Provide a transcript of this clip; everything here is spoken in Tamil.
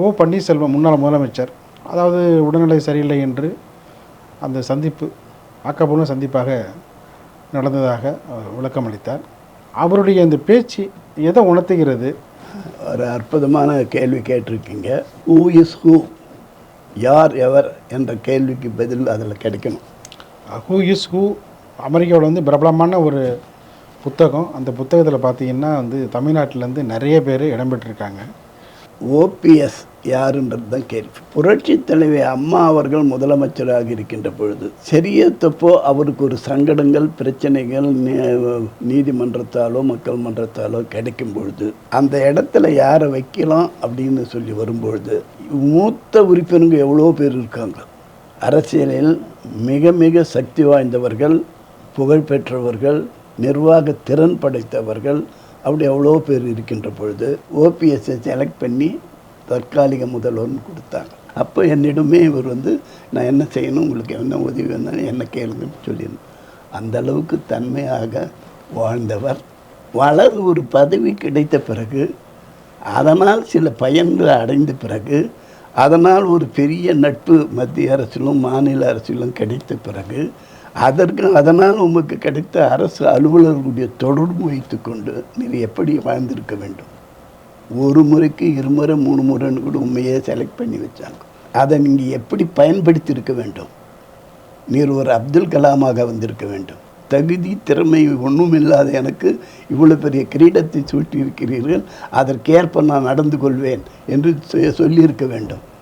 ஓ பன்னீர்செல்வம் முன்னாள் முதலமைச்சர். அதாவது உடல்நிலை சரியில்லை என்று அந்த சந்திப்பு ஆக்கப்பூர்வ சந்திப்பாக நடந்ததாக விளக்கம் அளித்தார். அவருடைய அந்த பேச்சு எதை உணர்த்துகிறது? ஒரு அற்புதமான கேள்வி கேட்டிருக்கீங்க. ஹூ இஸ் ஹூ யார் எவர் என்ற கேள்விக்கு பதில் அதில் கிடைக்கணும். ஹூ இஸ் ஹூ அமெரிக்காவில் வந்து பிரபலமான ஒரு புத்தகம். அந்த புத்தகத்தில் பார்த்தீங்கன்னா வந்து தமிழ்நாட்டிலேருந்து நிறைய பேர் இடம்பெற்றிருக்காங்க. ஓபிஎஸ் யாருன்றது தான் கேள்வி. புரட்சி தலைவி அம்மா அவர்கள் முதலமைச்சராக இருக்கின்ற பொழுது சரிய தப்போ அவருக்கு ஒரு சங்கடங்கள் பிரச்சனைகள் நீ- நீதிமன்றத்தாலோ மக்கள் மன்றத்தாலோ கிடைக்கும் பொழுது அந்த இடத்துல யாரை வைக்கலாம் அப்படின்னு சொல்லி வரும்பொழுது மூத்த உறுப்பினருங்க எவ்வளோ பேர் இருக்காங்க? அரசியலில் மிக மிக சக்தி வாய்ந்தவர்கள் புகழ்பெற்றவர்கள் நிர்வாக திறன் படைத்தவர்கள் அப்படி எவ்வளோ பேர் இருக்கின்ற பொழுது ஓபிஎஸ்ஸை செலக்ட் பண்ணி தற்காலிக முதல்வர்னு கொடுத்தாங்க. அப்போ என்னிடமே இவர் வந்து நான் என்ன செய்யணும்? உங்களுக்கு என்ன உதவி வேணாலும் என்ன கேளுங்கன்னு சொல்லியிருந்தேன் அந்த அளவுக்கு தன்மையாக வாழ்ந்தவர். வளர் ஒரு பதவி கிடைத்த பிறகு அதனால் சில பயன்கள் அடைந்த பிறகு அதனால் ஒரு பெரிய நட்பு மத்திய அரசிலும் மாநில அரசிலும் கிடைத்த பிறகு அதற்கு அதனால் உங்களுக்கு கிடைத்த அரசு அலுவலர்களுடைய தொடர்பு வைத்துக்கொண்டு நீங்கள் எப்படி வாழ்ந்திருக்க வேண்டும்? ஒரு முறைக்கு இருமுறை மூணு முறைன்னு கூட உண்மையே செலக்ட் பண்ணி வச்சாங்க. அதை நீங்கள் எப்படி பயன்படுத்தியிருக்க வேண்டும்? நீர் ஒரு அப்துல் கலாமாக வந்திருக்க வேண்டும். தகுதி திறமை ஒன்றும் இல்லாத எனக்கு இவ்வளோ பெரிய கிரீடத்தை சூட்டியிருக்கிறீர்கள். அதற்கேற்ப நான் நடந்து கொள்வேன் என்று சொல்லியிருக்க வேண்டும்.